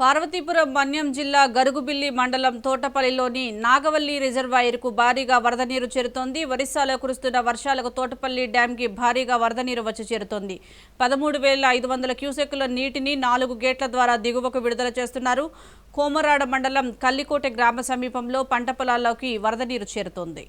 పార్వతీపురం మన్యం జిల్లా గరుగుబిల్లి మండలం తోటపల్లిలోని నాగవల్లి రిజర్వాయర్కు భారీగా వరద నీరు చేరుతోంది. ఒరిస్సాలో కురుస్తున్న వర్షాలకు తోటపల్లి డ్యాంకి భారీగా వరద నీరు వచ్చి చేరుతోంది. పదమూడు వేల ఐదు వందల క్యూసెక్కుల నీటిని నాలుగు గేట్ల ద్వారా దిగువకు విడుదల చేస్తున్నారు. కోమరాడ మండలం కల్లికోటె గ్రామ సమీపంలో పంట పొలాల్లోకి వరద నీరు చేరుతోంది.